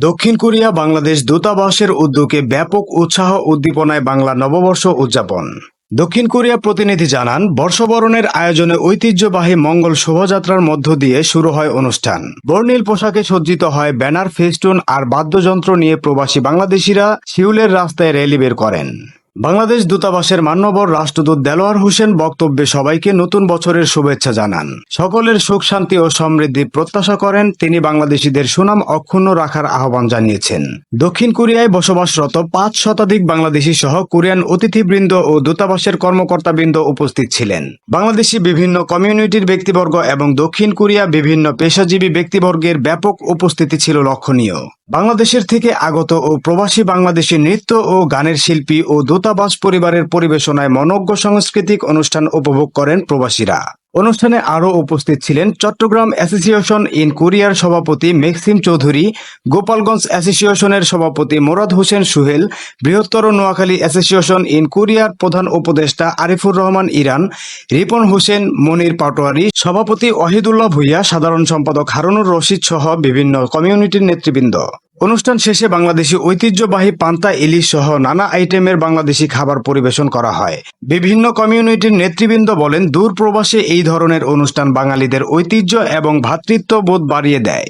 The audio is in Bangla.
দক্ষিণ কোরিয়া বাংলাদেশ দূতাবাসের উদ্যোগে ব্যাপক উৎসাহ উদ্দীপনায় বাংলা নববর্ষ উদযাপন। দক্ষিণ কোরিয়া প্রতিনিধি জানান, বর্ষবরণের আয়োজনে ঐতিহ্যবাহী মঙ্গল শোভাযাত্রার মধ্য দিয়ে শুরু হয় অনুষ্ঠান। বর্ণিল পোশাকে সজ্জিত হয় ব্যানার, ফেস্টুন আর বাদ্যযন্ত্র নিয়ে প্রবাসী বাংলাদেশিরা শিউলের রাস্তায় র্যালি বের করেন। বাংলাদেশ দূতাবাসের মান্যবর রাষ্ট্রদূত দেলোয়ার হোসেন বক্তব্যে সবাইকে নতুন বছরের শুভেচ্ছা জানান। সকলের সুখ, শান্তি ও সমৃদ্ধি প্রত্যাশা করেন তিনি বাংলাদেশিদের সুনাম অক্ষুণ্ণ রাখার আহ্বান জানিয়েছেন। দক্ষিণ কোরিয়ায় বসবাসরত পাঁচ শতাধিক বাংলাদেশি সহ কোরিয়ান অতিথিবৃন্দ ও দূতাবাসের কর্মকর্তাবৃন্দ উপস্থিত ছিলেন। বাংলাদেশি বিভিন্ন কমিউনিটির ব্যক্তিবর্গ এবং দক্ষিণ কোরিয়া বিভিন্ন পেশাজীবী ব্যক্তিবর্গের ব্যাপক উপস্থিতি ছিল লক্ষণীয়। বাংলাদেশের থেকে আগত ও প্রবাসী বাংলাদেশি নৃত্য ও গানের শিল্পী ও দূতাবাস পরিবারের পরিবেশনায় মনজ্ঞ সাংস্কৃতিক অনুষ্ঠান উপভোগ করেন প্রবাসীরা। অনুষ্ঠানে আরও উপস্থিত ছিলেন চট্টগ্রাম অ্যাসোসিয়েশন ইন কোরিয়ার সভাপতি মেক্সিম চৌধুরী, গোপালগঞ্জ অ্যাসোসিয়েশনের সভাপতি মোরাদ হোসেন সুহেল, বৃহত্তর নোয়াখালী অ্যাসোসিয়েশন ইন কোরিয়ার প্রধান উপদেষ্টা আরিফুর রহমান ইরান, রিপন হোসেন, মনির পাটোয়ারি, সভাপতি ওয়াহিদুল্লাহ ভুইয়া, সাধারণ সম্পাদক হারুনুর রশিদ সহ বিভিন্ন কমিউনিটির নেতৃবৃন্দ। অনুষ্ঠান শেষে বাংলাদেশি ঐতিহ্যবাহী পান্তা ইলিশ সহ নানা আইটেমের বাংলাদেশি খাবার পরিবেশন করা হয়। বিভিন্ন কমিউনিটির নেতৃবৃন্দ বলেন দূর প্রবাসে এই ধরনের অনুষ্ঠান বাঙালিদের ঐতিহ্য এবং ভ্রাতৃত্ববোধ বাড়িয়ে দেয়।